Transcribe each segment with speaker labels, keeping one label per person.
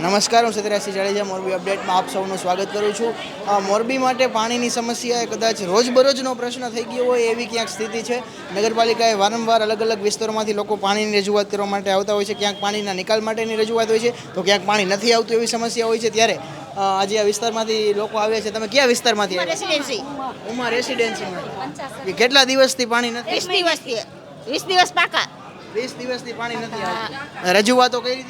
Speaker 1: નમસ્કાર હું સત્યરાજસિંહ જાડેજા મોરબી અપડેટમાં આપ સૌનું સ્વાગત કરું છું. મોરબી માટે પાણીની સમસ્યા એ કદાચ રોજબરોજનો પ્રશ્ન થઈ ગયો હોય એવી ક્યાંક સ્થિતિ છે? નગરપાલિકાએ વારંવાર અલગ અલગ વિસ્તારોમાંથી લોકો પાણીની રજૂઆત કરવા માટે આવતા હોય છે. ક્યાંક પાણીના નિકાલ માટેની રજૂઆત હોય છે. તો ક્યાંક પાણી નથી આવતું એવી સમસ્યા હોય છે. ત્યારે આજે આ વિસ્તારમાંથી લોકો આવ્યા છે. તમે કયા વિસ્તારમાંથી આવ્યા?
Speaker 2: રેસિડેન્સી.
Speaker 1: ઉમા રેસિડેન્સીમાં. કેટલા દિવસથી પાણી નથી?
Speaker 2: વીસ દિવસ પાકા.
Speaker 1: વીસ દિવસથી પાણી નથી આવતું. રજૂઆતો
Speaker 3: કરી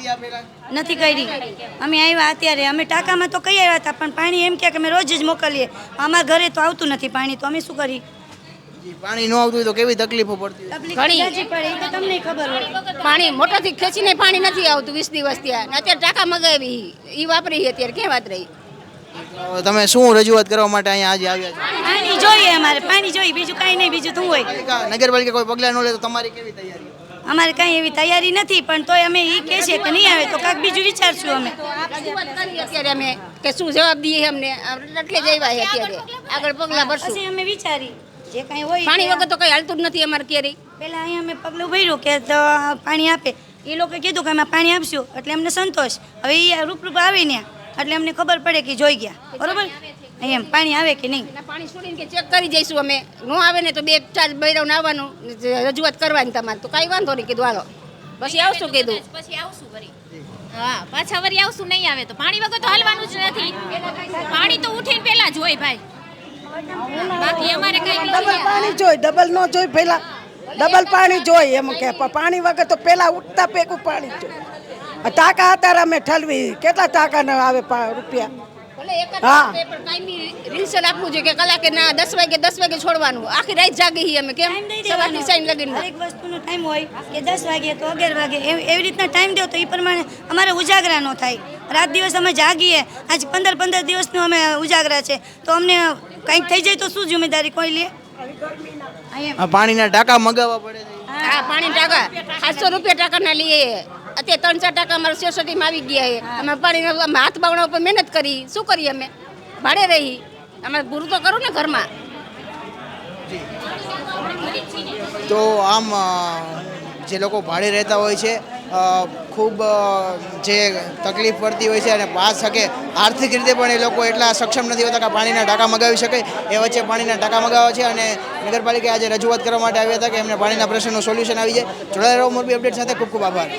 Speaker 3: અમે આવ્યા અત્યારે. અમે ટાંકામાં તો કઈ આવ્યા હતા પણ પાણી એમ કે અમે રોજ જ મોકલીએ. અમારા ઘરે તો આવતું નથી પાણી તો અમે શું કરી
Speaker 1: પાણી ન આવતું તો કેવી તકલીફો પડતી
Speaker 2: ઘણી.
Speaker 3: તમને ખબર હોય.
Speaker 2: પાણી મોટરથી ખેંચીને પાણી નથી આવતું વીસ દિવસ ત્યાં. અત્યારે ટાંકા મગાવી એ વાપરી અત્યારે ક્યાં વાત રહી?
Speaker 1: તમે શું રજૂઆત કરવા માટે અહીંયા આજે આવ્યા છો?
Speaker 3: પાણી જોઈએ અમારે પાણી જોઈએ બીજું કાંઈ નહીં બીજું શું હોય
Speaker 1: પાલિકા નગરપાલિકા કોઈ પગલાં ન લે તો તમારી કેવી તૈયારી?
Speaker 3: અમારે કાંઈ એવી તૈયારી નથી પણ તોય અમે એ કહે છે કે નહીં આવે તો કાંઈક બીજું વિચારશું અમે.
Speaker 2: અત્યારે અમે કે શું જવાબ દઈએ અમને? એટલે જ આવ્યા છે અત્યારે. આગળ પગલાં ભરશું.
Speaker 3: પછી અમે વિચારી જે કાંઈ હોય
Speaker 2: પાણી વગર તો કંઈ હાલતું જ નથી અમારે ક્યારેય
Speaker 3: પહેલાં અહીંયા અમે પગલું ભર્યું કે તો પાણી આપે. એ લોકોએ કીધું કે અમે પાણી આપશું એટલે અમને સંતોષ. હવે એ રૂપરૂપ આવીને એટલે અમને ખબર પડે કે જોઈ ગયા. બરોબર? એમ પાણી આવે કે નહીં?
Speaker 2: પાણી છોડીને કે ચેક કરી જઈશું અમે. ન આવે ને તો બે ચાર બૈરાવને આવવાનું રજૂઆત કરવાની તમારે. તો કાંઈ વાંધો નહીં કીધું હાલો. પછી આવશું કીધું.
Speaker 4: પછી આવશું વળી હા પાછા વળી આવશું નહીં આવે તો. પાણી વગર તો હાલવાનું જ નથી. પાણી તો ઉઠીને પહેલા જ હોય ભાઈ. બાકી અમારે કઈ
Speaker 5: ડબલ પાણી જોઈ ડબલ નો જોઈ પહેલા. ડબલ પાણી જોઈ એમ કે પણ પાણી વગર તો પહેલા ઉઠતા પેકું પાણી જોઈ. ટાંકા અત્યારે અમે ઠલવી. કેટલા ટાંકા ના આવે રૂપિયા?
Speaker 2: ભલે એક જ
Speaker 5: હા.
Speaker 2: કાયમી આપવું જોઈએ કે કલાકે ના દસ વાગે દસ વાગે છોડવાનું. આખી રાત જાગી અમે કેમ?
Speaker 3: ટાઈમ દઈ
Speaker 2: સાઈન લગીને
Speaker 3: દરેક વસ્તુનો ટાઈમ હોય કે દસ વાગે તો અગિયાર વાગે એવી રીતના ટાઈમ દો તો એ પ્રમાણે અમારે ઉજાગરા ન થાય. રાત દિવસ અમે જાગીએ આજ પંદર પંદર દિવસનું અમે ઉજાગરા છે. તો અમને કંઈક થઈ જાય તો શું જિમ્મેદારી કોઈ લે?
Speaker 1: આ પાણીના ટાંકા મગાવવા પડે
Speaker 2: પાણી ટાકા. સાતસો રૂપિયા ટાંકાના લઈએ અત્યારે ત્રણ ચાર ટકા અમારા સોસાયટીમાં આવી ગયા છે. અમે પાણી હાથ બાવણા ઉપર મહેનત કરી. શું કરીએ અમે? ભાડે રહી. અમે પૂરું તો કરું ને ઘરમાં.
Speaker 1: તો આમ જે લોકો ભાડે રહેતા હોય છે ખૂબ જે તકલીફ પડતી હોય છે અને પાસ શકે આર્થિક રીતે પણ એ લોકો એટલા સક્ષમ નથી હોતા કે પાણીના ટાંકા મગાવી શકે. એ વચ્ચે પાણીના ટાંકા મગાવે છે અને નગરપાલિકાએ આજે રજૂઆત કરવા માટે આવ્યા હતા કે એમને પાણીના પ્રશ્નનું સોલ્યુશન આવી જાય. જોડાયેલા મોરબી અપડેટ સાથે ખૂબ ખૂબ આભાર.